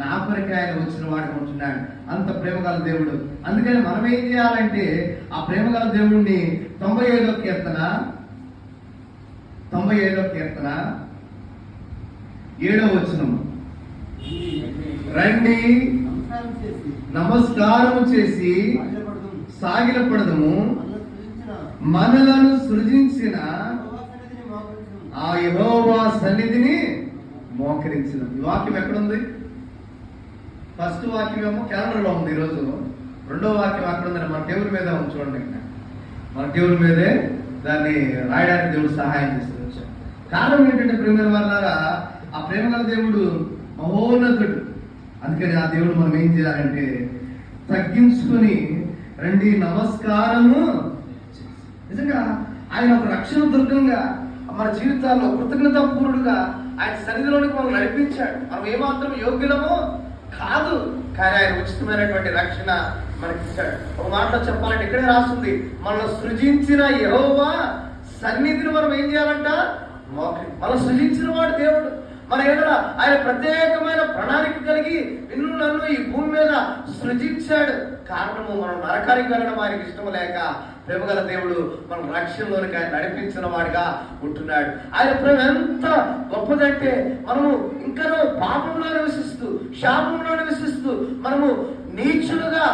నా కొరకే ఆయన వచ్చిన వాడు ఉంటున్నాడు. అంత ప్రేమగల దేవుడు. అందుకని మనం ఏం చేయాలంటే ఆ ప్రేమగల దేవుడిని తొంభై ఐదో కీర్తన తొంభై ఐదో కీర్తన ఏడో వచనం. రండి నమస్కారం చేసి సాగిలపడదము. మనలను సృజించిన ఆ యహోవా సన్నిధిని మోకరించిన ఈ వాక్యం ఎక్కడుంది? ఫస్ట్ వాక్యం ఏమో క్యాలెండర్లో ఉంది ఈరోజు రెండో వాక్యం అక్కడ ఉందని మన టేబుల్ మీద ఉంది చూడండి మన టేబుల్ మీదే దాన్ని రాయడానికి దేవుడు సహాయం చేస్తుంది. కారణం ఏంటంటే ప్రేమ వాళ్ళారా ఆ ప్రేమ గల దేవుడు మహోన్నతుడు. అందుకని ఆ దేవుడు మనం ఏం చేయాలంటే తగ్గించుకొని రండి నమస్కారము నిజంగా ఆయన ఒక రక్షణ దుర్గంగా మన జీవితాల్లో కృతజ్ఞతాపూర్ణుడుగా ఆయన సన్నిధిలోనికి మనం నడిపించాడు. మనం ఏమాత్రం యోగ్యులమో కాదు. కానీ ఆయన ఉచితమైనటువంటి రక్షణ మనకి ఒక మాటలో చెప్పాలంటే ఇక్కడే రాస్తుంది. మనల్ని సృజించిన యహోవా సన్నిధిని మనం ఏం చేయాలంట? మోకరి మనం సృజించిన వాడు దేవుడు. మన ఏదైనా ఆయన ప్రత్యేకమైన ప్రణాళిక కలిగి నిన్ను నన్ను ఈ భూమి మీద సృజించాడు. కారణము మనం నరకానికి వెళ్ళడం ఆయనకి ఇష్టం లేక ప్రేమగల దేవుడు మనం రక్షణలోనికి ఆయన నడిపించిన వాడిగా ఉంటున్నాడు. ఆయన ప్రేమ ఎంత గొప్పదంటే మనము ఇంకా పాపంలో నివసిస్తున్నాం శాపంలో నివసిస్తూ మనము నీచులుగా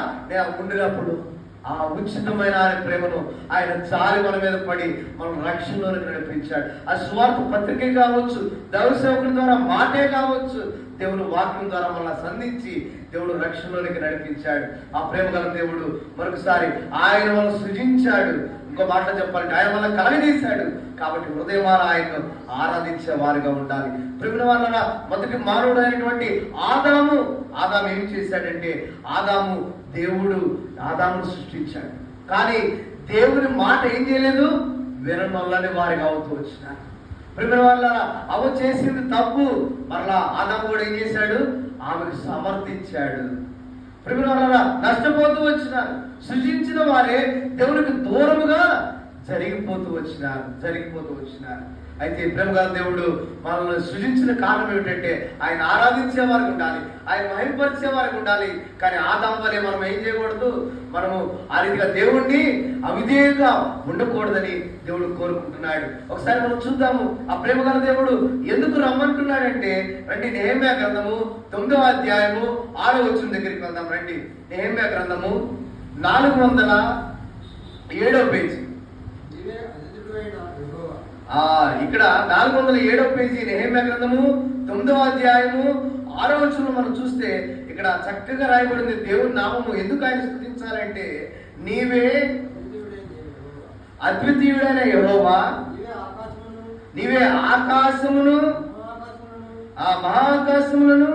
ఉండినప్పుడు ఆ ఉచితమైన ఆయన ప్రేమను ఆయన చాలి మన మీద పడి మనం రక్షణలోనికి నడిపించాడు. ఆ స్వార్థ పత్రికే కావచ్చు దైవసేవకుల ద్వారా మాటే కావచ్చు దేవుడు వాక్యం ద్వారా మనల్ని సంధించి దేవుడు రక్షణలోనికి నడిపించాడు. ఆ ప్రేమ గల దేవుడు మరొకసారి ఆయన మనం సృజించాడు. ఇంకో మాట చెప్పాలంటే ఆయన వల్ల కలగదీశాడు కాబట్టి హృదయమాన ఆయన్ను ఆరాధించే వారిగా ఉండాలి. ప్రేమ వలన మొదటి మానవుడు అయినటువంటి ఆదాము ఆదాము ఏం చేశాడంటే ఆదాము దేవుడు ఆదామును సృష్టించాడు. కానీ దేవుని మాట ఏం చేయలేదు? వినమల్లని వారిగా అవుతూ వచ్చినారు ప్రేమ వల్ల అవ చేసింది తప్పు. మరలా ఆదాము కూడా ఏం చేశాడు? ఆమెకు సమర్థించాడు. ప్రేమ వల్ల నష్టపోతూ వచ్చినారు. సృజించిన వారే దేవునికి జరిగిపోతూ వచ్చినారు జరిగిపోతూ వచ్చినారు. అయితే ప్రేమగారు దేవుడు మనల్ని సృజించిన కారణం ఏమిటంటే ఆయన ఆరాధించే వారికి ఉండాలి ఆయన మహిమపరిచే వారికి ఉండాలి. కానీ ఆదాం వలె మనం ఏం చేయకూడదు? మనము ఆ రీతిగా దేవుణ్ణి అవిధేయంగా ఉండకూడదని దేవుడు కోరుకుంటున్నాడు. ఒకసారి మనం చూద్దాము ఆ ప్రేమగల దేవుడు ఎందుకు రమ్మంటున్నాడంటే రండి నేహమ్యా గ్రంథము తొమ్మిదవ అధ్యాయము ఆరో వచ్చిన దగ్గరికి వెళ్దాం రండి. నేహమ్యా గ్రంథము నాలుగు వందల ఏడో పేజీ. ఆ ఇక్కడ నాలుగు వందల ఏడో పేజీ నెహమ్యా గ్రంథము తొమ్మిదవ అధ్యాయము ఆరో వచనం మనం చూస్తే ఇక్కడ చక్కగా రాయబడింది దేవుని నామము. ఎందుకు ఆయన స్థుతించాలంటే నీవే అద్వితీయుడైన యహోవా. నీవే ఆకాశమును ఆ మహాకాశములను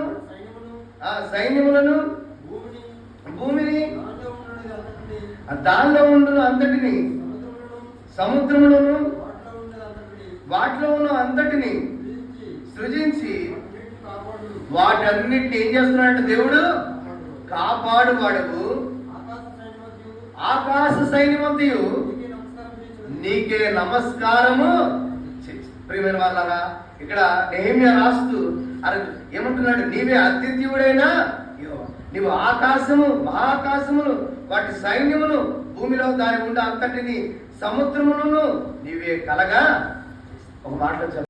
ఆ సైన్యములను భూమిని దానిలో అంతటిని ఉండును అంతటిని సముద్రములను వాటిలో అంతటిని ఉన్న అంతటిని సృజించి సృజించి వాటన్నిటిని ఏం చేస్తున్నాడంటే దేవుడు? కాపాడువాడు ఆకాశ ఆకాశ సైన్యమంతయు నీకే నమస్కారము ప్రియమైన వాళ్ళరా ఇక్కడ నేమ్య రాస్తూ అరే ఏమంటున్నాడు? నీవే అతిథ్యుడైనా నీవు ఆకాశము మహాకాశమును వాటి సైన్యమును భూమిలో దాని ఉండే అంతటిని సముద్రములను నీవే కలగా ఒక మాటలో